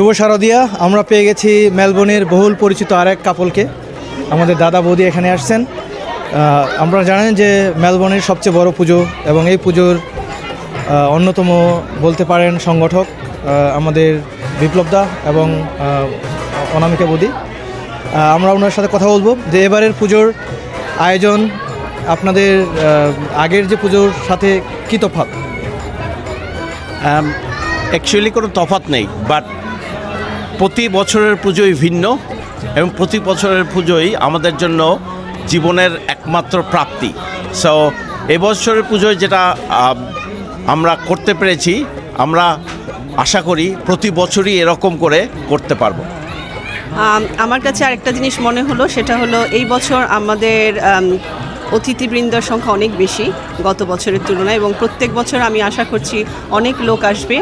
শুভ শারদিয়া। আমরা পেয়ে গেছি মেলবোর্নের বহুল পরিচিত আরেক কাপলকে। আমাদের দাদা বৌদি এখানে আসছেন। আপনারা জানেন যে মেলবোর্নের সবচেয়ে বড় পুজো এবং এই পুজোর অন্যতম বলতে পারেন সংগঠক আমাদের বিপ্লবদা এবং অনামিকা বৌদি। আমরা ওনার সাথে কথা বলব যে এবারের পুজোর আয়োজন, আপনাদের আগের যে পুজোর সাথে কী তফাৎ? অ্যাকচুয়ালি কোনো তফাৎ নেই বাট প্রতি বছরের পুজোই ভিন্ন এবং প্রতি বছরের পুজোই আমাদের জন্য জীবনের একমাত্র প্রাপ্তি। সো এবছরের পুজোয় যেটা আমরা করতে পেরেছি আমরা আশা করি প্রতি বছরই এরকম করে করতে পারব। আমার কাছে আরেকটা জিনিস মনে হলো সেটা হলো এই বছর আমাদের আম, অতিথিবৃন্দর সংখ্যা অনেক বেশি গত বছরের তুলনায় এবং প্রত্যেক বছর আমি আশা করছি অনেক লোক আসবে।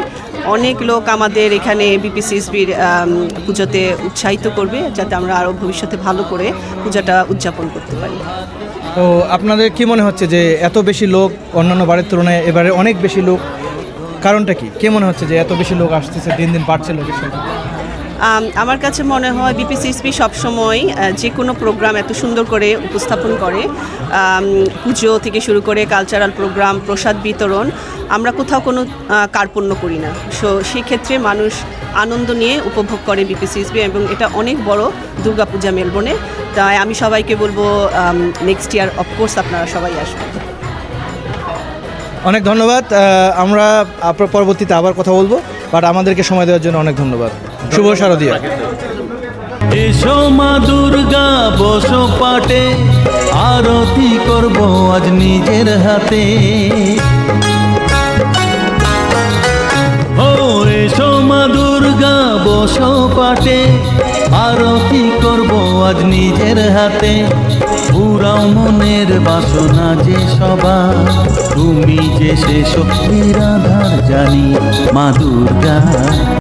অনেক লোক আমাদের এখানে বিপিসিএসবির পুজোতে উৎসাহিত করবে যাতে আমরা আরও ভবিষ্যতে ভালো করে পূজাটা উদযাপন করতে পারি। তো আপনাদের কি মনে হচ্ছে যে এত বেশি লোক অন্যান্য বারের তুলনায় এবারে অনেক বেশি লোক? কারণটা কি? কে মনে হচ্ছে যে এত বেশি লোক আসতেছে দিন দিন বাড়ছে লোকের আম, আমার কাছে মনে হয় বিপিসিএসপি সবসময় যে কোনো প্রোগ্রাম এত সুন্দর করে উপস্থাপন করে পুজো থেকে শুরু করে কালচারাল প্রোগ্রাম প্রসাদ বিতরণ, আমরা কোথাও কোনো কার্পণ্য করি না। সো সেক্ষেত্রে মানুষ আনন্দ নিয়ে উপভোগ করে বিপিসিএসবি এবং এটা অনেক বড় দুর্গাপূজা মেলবোর্নে তাই আমি সবাইকে বলব নেক্সট ইয়ার অফকোর্স আপনারা সবাই আসবেন। অনেক ধন্যবাদ। আমরা পরবর্তীতে আবার কথা বলব বাট আমাদেরকে সময় দেওয়ার জন্য অনেক ধন্যবাদ। শুভ শারদিয়া। এসো মা দুর্গা, বসো পাটে, আরতি করব আজ নিজের হাতে। ও এসো মা দুর্গা, বসো পাটে, আরতি করব আজ নিজের হাতে। পুরাও মনের বাসনা যে সবার তুমি যে সে শক্তির আধার জানি মা দুর্গা।